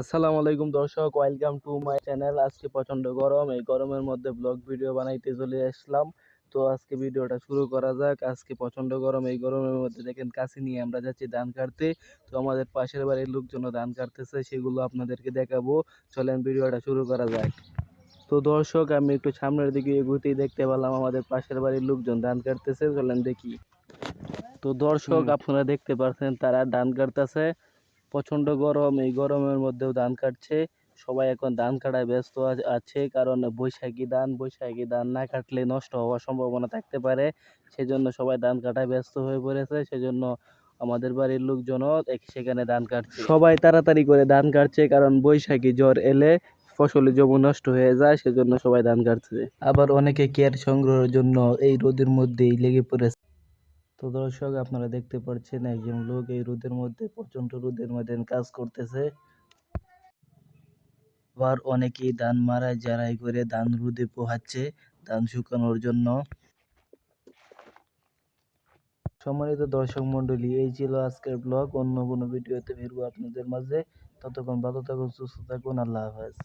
আসসালামু আলাইকুম দর্শক ওয়েলকাম টু মাই চ্যানেল আজকে প্রচণ্ড গরম এই গরমের মধ্যে ব্লগ ভিডিও বানাইতে চলে আসলাম। তো আজকে ভিডিওটা শুরু করা যাক। আজকে প্রচণ্ড গরম এই গরমের মধ্যে দেখেন কাছে নিয়ে আমরা যাচ্ছি ধান কাটতে। তো আমাদের পাশের বাড়ির লোকজন ধান কাটতেছে সেগুলো আপনাদেরকে দেখাবো। চলেন ভিডিওটা শুরু করা যাক। তো দর্শক আমি একটু সামনের দিকে এগুতেই দেখতে পেলাম আমাদের পাশের বাড়ির লোকজন ধান কাটতেছে। চলেন দেখি। তো দর্শক আপনারা দেখতে পাচ্ছেন তারা ধান কাটতেছে। প্রচণ্ড গরম, এই গরমের মধ্যেও ধান কাটছে। সবাই এখন ধান কাটায় ব্যস্ত আছে, কারণ বৈশাখী ধান বৈশাখী ধান না কাটলে নষ্ট হওয়ার সম্ভাবনা থাকতে পারে। সেজন্য সবাই ধান কাটায় ব্যস্ত হয়ে পড়েছে। সেজন্য আমাদের বাড়ির লোকজনও সেখানে ধান কাটছে। সবাই তাড়াতাড়ি করে ধান কাটছে, কারণ বৈশাখী জ্বর এলে ফসলের জমি নষ্ট হয়ে যায়, সেজন্য সবাই ধান কাটছে। আবার অনেকে কেয়ার সংগ্রহের জন্য এই রোদের মধ্যেই লেগে পড়েছে। তো দর্শক, আপনারা দেখতে পাচ্ছেন একজন লোক এই রোদের মধ্যে প্রচণ্ড রোদের মধ্যে কাজ করতেছে। আবার অনেকেই ধান মারাই জারাই করে ধান রোদে পোহাচ্ছে, ধান শুকানোর জন্য। সম্মানিত দর্শক মন্ডলী এই ছিল আজকের ব্লগ। অন্য কোনো ভিডিওতে ফিরবো আপনাদের মাঝে। ততক্ষণ ভালো থাকুন, সুস্থ থাকুন, আল্লাহ হাফেজ।